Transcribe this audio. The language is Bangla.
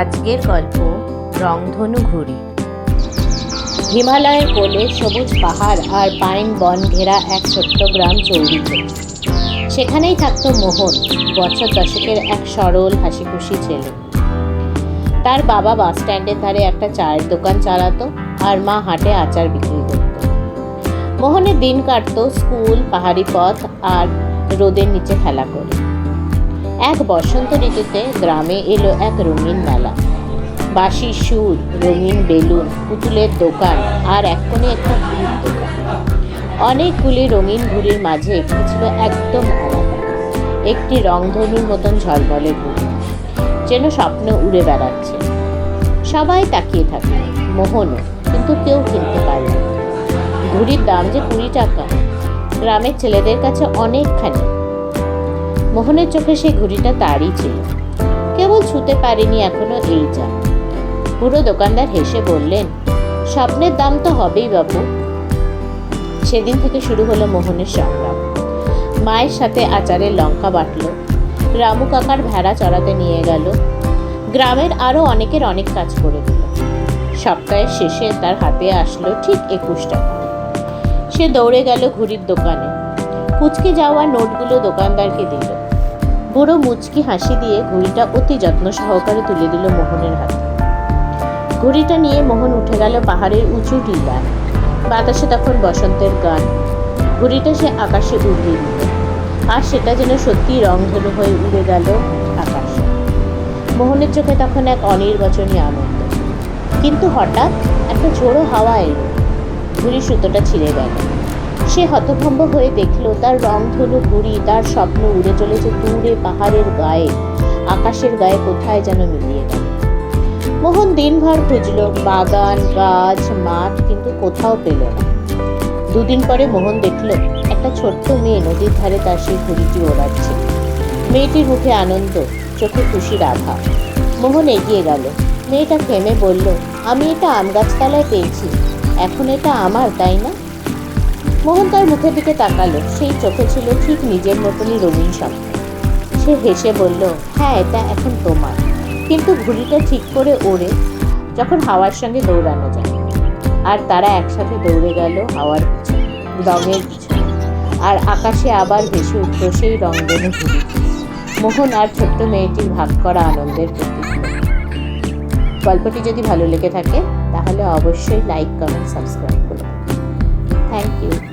আজকের গল্প রংধনু ঘুড়ি হিমালয়ের কোলে সবুজ পাহাড় আর পাইন বন ঘেরা এক ছোট্ট গ্রাম চৌরিতে। সেখানেই থাকতো মোহন, বছর দশকের এক সরল হাসিখুশি ছেলে। তার বাবা বাস স্ট্যান্ডের ধারে একটা চায়ের দোকান চালাতো আর মা হাটে আচার বিক্রি করত। মোহনের দিন কাটতো স্কুল, পাহাড়ি পথ আর রোদের নিচে খেলা করে। এক বসন্ত ঋতুতে গ্রামে এলো এক রঙিন মেলা। বাঁশির সুর, রঙিন বেলুন, পুতুলের দোকান আর এক কোণে একটা ঘুড়ির দোকান। অনেকগুলি রঙিন ঘুড়ির মাঝে একটি ছিল একদম আলাদা। একটি রংধনুর মতন ঝলমলে ঘুড়ি। যেন স্বপ্ন উড়ে বেড়াচ্ছে। সবাই তাকিয়ে থাকে, মোহনও, কিন্তু কেউ কিনতে পারল ঘুড়ির দাম যে কুড়ি টাকা, গ্রামের ছেলেদের কাছে অনেকখানি। মোহনের চোখে সেই ঘুড়িটা তারই ছিল। কেবল ছুতে পারেনি এখনও এই যা। পুরো দোকানদার হেসে বললেন, স্বপ্নের দাম তো হবেই বাবু সেদিন থেকে শুরু হলো মোহনের সংগ্রাম। মায়ের সাথে আচারের লঙ্কা বাটলো, রামু কাকার ভেড়া চড়াতে নিয়ে গেল, গ্রামের আরও অনেকের অনেক কাজ করে দিল। সপ্তাহের শেষে তার হাতে আসলো ঠিক একুশ টাকা। সে দৌড়ে গেল ঘুড়ির দোকানে। কুচকে যাওয়া নোটগুলো দোকানদারকে দিল। বুড়ো মুচকি হাসি দিয়ে ঘুড়িটা অতি যত্ন সহকারে তুলে দিল মোহনের হাতে। ঘুড়িটা নিয়ে মোহন উঠে গেল পাহাড়ের উঁচু টিলায় বাতাসে তখন বসন্তের গান। ঘুড়িটা সে আকাশে উড়িয়ে দিল। আর সেটা যেন সত্যি রংধনু হয়ে উড়ে গেল আকাশে। মোহনের চোখে তখন এক অনির্বাচনীয় আনন্দ। কিন্তু হঠাৎ একটা ঝোড়ো হাওয়া এলো। ঘুড়ি সুতোটা ছিঁড়ে গেল। সে হতভম্ব হয়ে দেখল তার রংধনু ঘুড়ি তার স্বপ্ন উড়ে চলেছে দূরে পাহাড়ের গায়ে। আকাশের গায়ে কোথায় যেন মিলিয়ে গেল। মোহন দিনভর খুঁজলো, বাগান, গাছ, মাঠ, কিন্তু কোথাও পেল না। দুদিন পরে মোহন দেখল, একটা ছোট্ট মেয়ে নদীর ধারে তার সেই ঘুড়িটি ওড়াচ্ছে। মেয়েটির মুখে আনন্দ, চোখে খুশির আভা। মোহন এগিয়ে গেল। মেয়েটা থেমে বলল, আমি এটা আম গাছতলায় পেয়েছি। এখন এটা আমার, তাই না? মোহন তার মুখের দিকে তাকালো। সেই চোখে ছিল ঠিক নিজের মতনই রঙিন স্বপ্ন। সে হেসে বলল হ্যাঁ এটা এখন তোমার। কিন্তু ঘুড়িটা ঠিক করে ওড়ে যখন হাওয়ার সঙ্গে দৌড়ানো যায়। আর তারা একসাথে দৌড়ে গেল হাওয়ার রঙের আর আকাশে আবার ভেসে উঠল সেই রংধনু ঘুড়ি। মোহন আর ছোট্ট মেয়েটির ভাগ করা আনন্দের প্রতীক গল্পটি যদি ভালো লেগে থাকে, তাহলে অবশ্যই লাইক, কমেন্ট, সাবস্ক্রাইব করুন। Thank you.